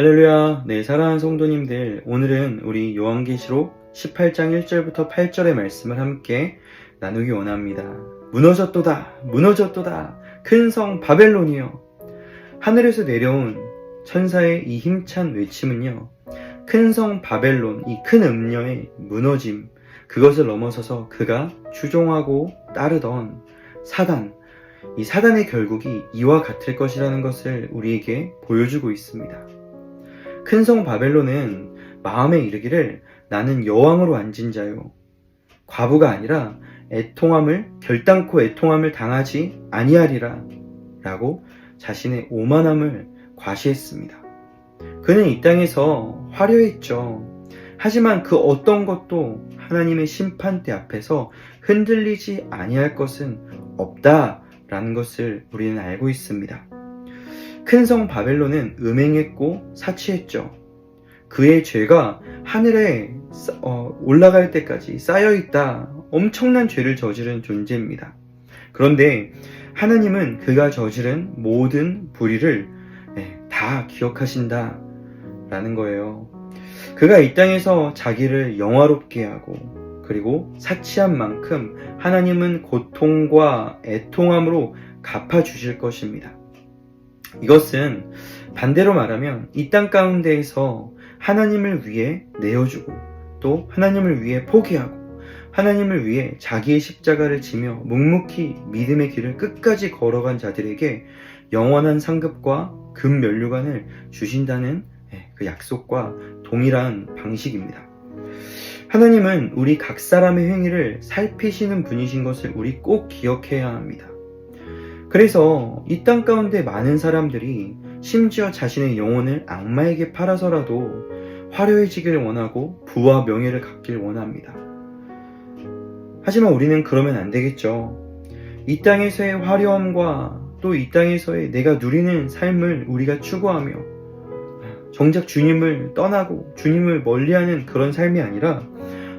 할렐루야. 네, 사랑하는 성도님들. 오늘은 우리 요한계시록 18장 1절부터 8절의 말씀을 함께 나누기 원합니다. 무너졌도다. 무너졌도다. 큰 성 바벨론이여. 하늘에서 내려온 천사의 이 힘찬 외침은요. 큰 성 바벨론, 이 큰 음녀의 무너짐, 그것을 넘어서서 그가 추종하고 따르던 사단, 이 사단의 결국이 이와 같을 것이라는 것을 우리에게 보여주고 있습니다. 큰 성 바벨론은 마음에 이르기를 나는 여왕으로 앉은 자요. 과부가 아니라 애통함을 결단코 애통함을 당하지 아니하리라 라고 자신의 오만함을 과시했습니다. 그는 이 땅에서 화려했죠. 하지만 그 어떤 것도 하나님의 심판대 앞에서 흔들리지 아니할 것은 없다라는 것을 우리는 알고 있습니다. 큰 성 바벨론은 음행했고 사치했죠. 그의 죄가 하늘에 쌓- 어, 올라갈 때까지 쌓여 있다. 엄청난 죄를 저지른 존재입니다. 그런데 하나님은 그가 저지른 모든 불의를 네, 다 기억하신다. 라는 거예요. 그가 이 땅에서 자기를 영화롭게 하고 그리고 사치한 만큼 하나님은 고통과 애통함으로 갚아주실 것입니다. 이것은 반대로 말하면 이 땅 가운데에서 하나님을 위해 내어주고 또 하나님을 위해 포기하고 하나님을 위해 자기의 십자가를 지며 묵묵히 믿음의 길을 끝까지 걸어간 자들에게 영원한 상급과 금 면류관을 주신다는 예, 그 약속과 동일한 방식입니다. 하나님은 우리 각 사람의 행위를 살피시는 분이신 것을 우리 꼭 기억해야 합니다. 그래서 이 땅 가운데 많은 사람들이 심지어 자신의 영혼을 악마에게 팔아서라도 화려해지기를 원하고 부와 명예를 갖길 원합니다. 하지만 우리는 그러면 안 되겠죠. 이 땅에서의 화려함과 또 이 땅에서의 내가 누리는 삶을 우리가 추구하며 정작 주님을 떠나고 주님을 멀리하는 그런 삶이 아니라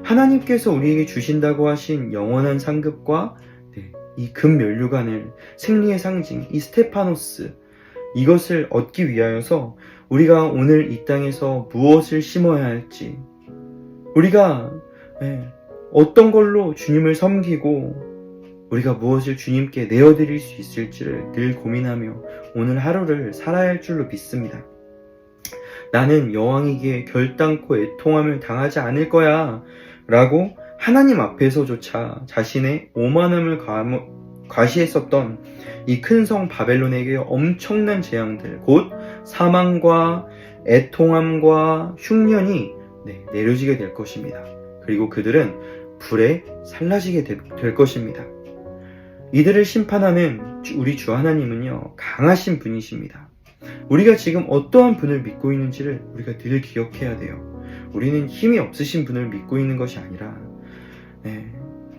하나님께서 우리에게 주신다고 하신 영원한 상급과 네, 이 금면류관을 승리의 상징 이 스테파노스 이것을 얻기 위하여서 우리가 오늘 이 땅에서 무엇을 심어야 할지 우리가 네, 어떤 걸로 주님을 섬기고 우리가 무엇을 주님께 내어드릴 수 있을지를 늘 고민하며 오늘 하루를 살아야 할 줄로 믿습니다. 나는 여왕에게 결단코 애통함을 당하지 않을 거야. 라고 하나님 앞에서조차 자신의 오만함을 과- 과시했었던 이 큰 성 바벨론에게 엄청난 재앙들, 곧 사망과 애통함과 흉년이 네, 내려지게 될 것입니다. 그리고 그들은 불에 살라지게 되- 될 것입니다. 이들을 심판하는 주- 우리 주 하나님은요, 강하신 분이십니다. 우리가 지금 어떠한 분을 믿고 있는지를 우리가 늘 기억해야 돼요. 우리는 힘이 없으신 분을 믿고 있는 것이 아니라, 네,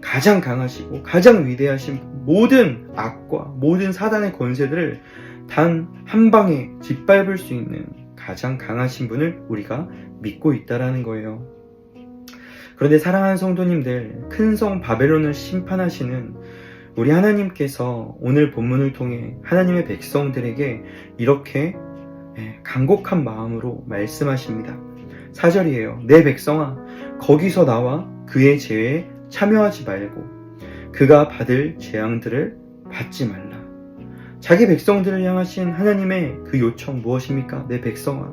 가장 강하시고 가장 위대하신 모든 악과 모든 사단의 권세들을 단 한 방에 짓밟을 수 있는 가장 강하신 분을 우리가 믿고 있다라는 거예요. 그런데 사랑하는 성도님들, 큰 성 바벨론을 심판하시는 우리 하나님께서 오늘 본문을 통해 하나님의 백성들에게 이렇게 예, 간곡한 마음으로 말씀하십니다. 4절이에요. 내 백성아, 거기서 나와 그의 죄에 참여하지 말고 그가 받을 재앙들을 받지 말라. 자기 백성들을 향하신 하나님의 그 요청 무엇입니까? 내 백성아,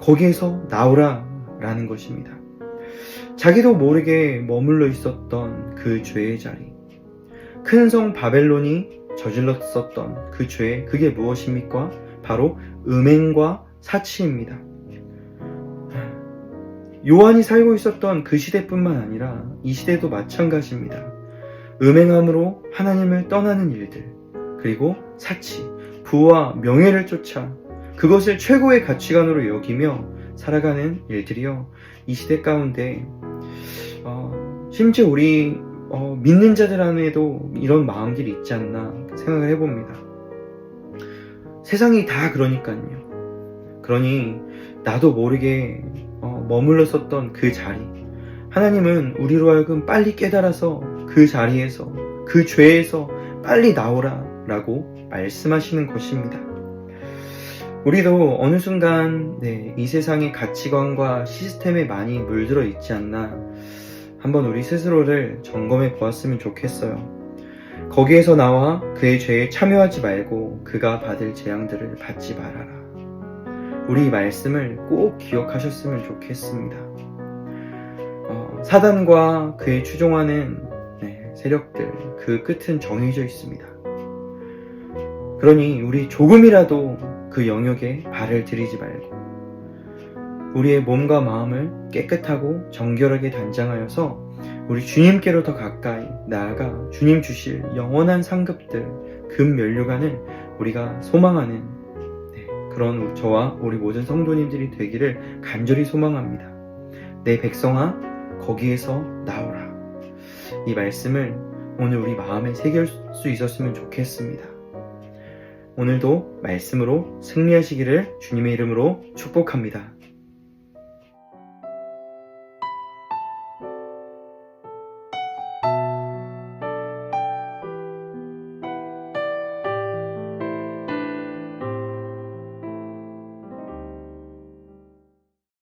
거기에서 나오라 라는 것입니다. 자기도 모르게 머물러 있었던 그 죄의 자리, 큰 성 바벨론이 저질렀었던 그 죄, 그게 무엇입니까? 바로 음행과 사치입니다. 요한이 살고 있었던 그 시대뿐만 아니라 이 시대도 마찬가지입니다. 음행함으로 하나님을 떠나는 일들, 그리고 사치, 부와 명예를 쫓아 그것을 최고의 가치관으로 여기며 살아가는 일들이요. 이 시대 가운데, 어, 심지어 우리 어, 믿는 자들 안에도 이런 마음들이 있지 않나 생각을 해봅니다. 세상이 다 그러니까요. 그러니 나도 모르게 어, 머물렀었던 그 자리. 하나님은 우리로 하여금 빨리 깨달아서 그 자리에서, 그 죄에서 빨리 나오라 라고 말씀하시는 것입니다. 우리도 어느 순간 네, 이 세상의 가치관과 시스템에 많이 물들어 있지 않나 한번 우리 스스로를 점검해 보았으면 좋겠어요. 거기에서 나와 그의 죄에 참여하지 말고 그가 받을 재앙들을 받지 말아라. 우리 이 말씀을 꼭 기억하셨으면 좋겠습니다. 어, 사단과 그의 추종하는 네, 세력들 그 끝은 정해져 있습니다. 그러니 우리 조금이라도 그 영역에 발을 들이지 말고 우리의 몸과 마음을 깨끗하고 정결하게 단장하여서 우리 주님께로 더 가까이 나아가 주님 주실 영원한 상급들 금 면류관을 우리가 소망하는 네, 그런 저와 우리 모든 성도님들이 되기를 간절히 소망합니다. 내 백성아 거기에서 나오라. 이 말씀을 오늘 우리 마음에 새길 수 있었으면 좋겠습니다. 오늘도 말씀으로 승리하시기를 주님의 이름으로 축복합니다.